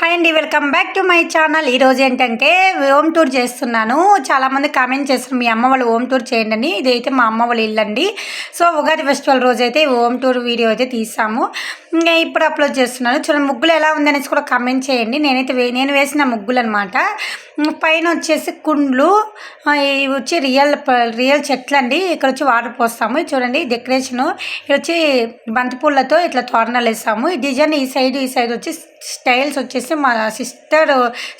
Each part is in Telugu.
హాయ్ అండి welcome back to my channel. ఈరోజు ఏంటంటే హోమ్ టూర్ చేస్తున్నాను. చాలామంది కామెంట్ చేస్తారు మీ అమ్మ వాళ్ళు హోమ్ టూర్ చేయండి అని. ఇదైతే మా అమ్మ వాళ్ళు ఇల్లండి. సో ఉగాది ఫెస్టివల్ రోజు అయితే హోమ్ టూర్ వీడియో అయితే తీసాము ఇంకా ఇప్పుడు అప్లోడ్ చేస్తున్నాను. చూడండి ముగ్గులు ఎలా ఉందనేసి కూడా కమెంట్ చేయండి. నేనైతే వే నేను వేసిన ముగ్గులు అనమాట పైన వచ్చేసి కుండ్లు ఇవి వచ్చి రియల్ రియల్ చెట్లు అండి ఇక్కడ వచ్చి వాటర్ పోస్తాము. చూడండి డెకరేషను. ఇక్కడ వచ్చి బంతిపూలతో ఇట్లా తోరణాలు వేస్తాము. ఈ డిజైన్ ఈ సైడ్ ఈ సైడ్ వచ్చి స్టైల్స్ వచ్చేసి మా సిస్టర్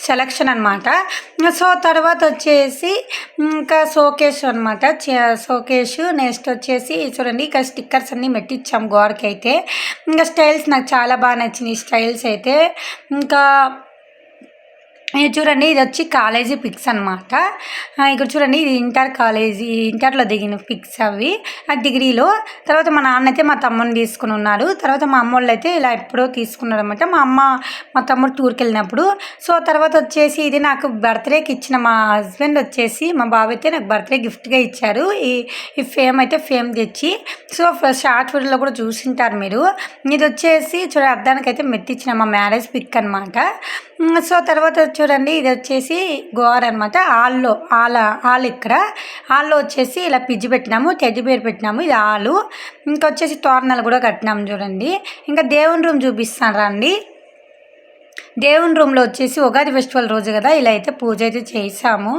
సెలక్షన్ అనమాట సో తర్వాత వచ్చేసి ఇంకా షోకేష్ అనమాట షోకేష్ నెక్స్ట్ వచ్చేసి చూడండి ఇక స్టిక్కర్స్ అన్నీ మెట్టించాము గోడకి అయితే ఇంకా స్టైల్స్ నాకు చాలా బాగా నచ్చినాయి. స్టైల్స్ అయితే ఇంకా ఇది చూడండి ఇది వచ్చి కాలేజీ పిక్స్ అనమాట ఇక్కడ చూడండి ఇది ఇంటర్ కాలేజీ ఇంటర్లో దిగిన పిక్స్ అవి. ఆ డిగ్రీలో తర్వాత మా నాన్న అయితే మా తమ్ముని తీసుకుని ఉన్నారు. తర్వాత మా అమ్మ వాళ్ళు అయితే ఇలా ఎప్పుడో తీసుకున్నారు అనమాట మా అమ్మ మా తమ్ముడు టూర్కి వెళ్ళినప్పుడు సో తర్వాత వచ్చేసి ఇది నాకు బర్త్డేకి ఇచ్చిన మా హస్బెండ్ వచ్చేసి మా బాబు అయితే నాకు బర్త్డే గిఫ్ట్గా ఇచ్చారు. ఈ ఈ ఫేమ్ అయితే ఫేమ్ తెచ్చి. సో షార్ట్ వీడియోలో కూడా చూసింటారు మీరు. ఇది వచ్చేసి చూడ అర్థానికి అయితే మెత్తిచ్చిన మా మ్యారేజ్ పిక్ అనమాట సో తర్వాత చూడండి ఇది వచ్చేసి గోర్ అనమాట ఆల్లో ఆల ఆలు ఇక్కడ. ఆల్లో వచ్చేసి ఇలా పిజ్జి పెట్టినాము టెడ్డి పెట్టినాము ఇది ఆలు. ఇంకా వచ్చేసి తోరణాలు కూడా కట్టినాము చూడండి. ఇంకా దేవుని రూమ్ చూపిస్తాను రండి. దేవుని రూమ్లో వచ్చేసి ఉగాది ఫెస్టివల్ రోజు కదా ఇలా అయితే పూజ అయితే చేసాము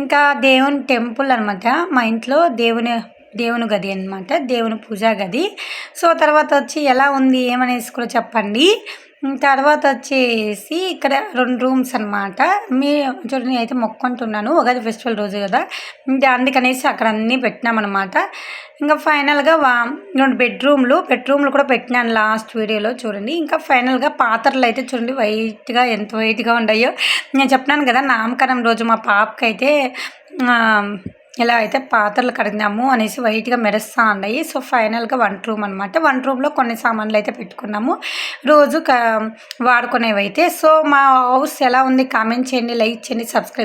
ఇంకా దేవుని టెంపుల్ అనమాట మా ఇంట్లో దేవుని దేవుని గది అనమాట దేవుని పూజా గది. సో తర్వాత వచ్చి ఎలా ఉంది ఏమనేసి కూడా చెప్పండి. తర్వాత వచ్చేసి ఇక్కడ రెండు రూమ్స్ అనమాట మీ చూడండి అయితే మొక్కుంటున్నాను. ఉగాది ఫెస్టివల్ రోజు కదా. అందుకనేసి అక్కడ అన్నీ పెట్టినామన్నమాట ఇంకా ఫైనల్గా వా రెండు బెడ్రూమ్లు బెడ్రూమ్లు కూడా పెట్టినాను లాస్ట్ వీడియోలో చూడండి. ఇంకా ఫైనల్గా పాత్రలు అయితే చూడండి వైట్గా ఎంత వైట్గా ఉన్నాయో. నేను చెప్పినాను కదా నామకరణం రోజు మా పాపకైతే ఇలా అయితే పాత్రలు కడిగినాము అనేసి వైట్గా మెరుస్తూ ఉన్నాయి. సో ఫైనల్గా వంట రూమ్ అనమాట వంట రూమ్లో కొన్ని సామాన్లు అయితే పెట్టుకున్నాము. రోజు వాడుకునేవి అయితే సో మా హౌస్ ఎలా ఉంది? కామెంట్ చేయండి లైక్ చేయండి సబ్స్క్రైబ్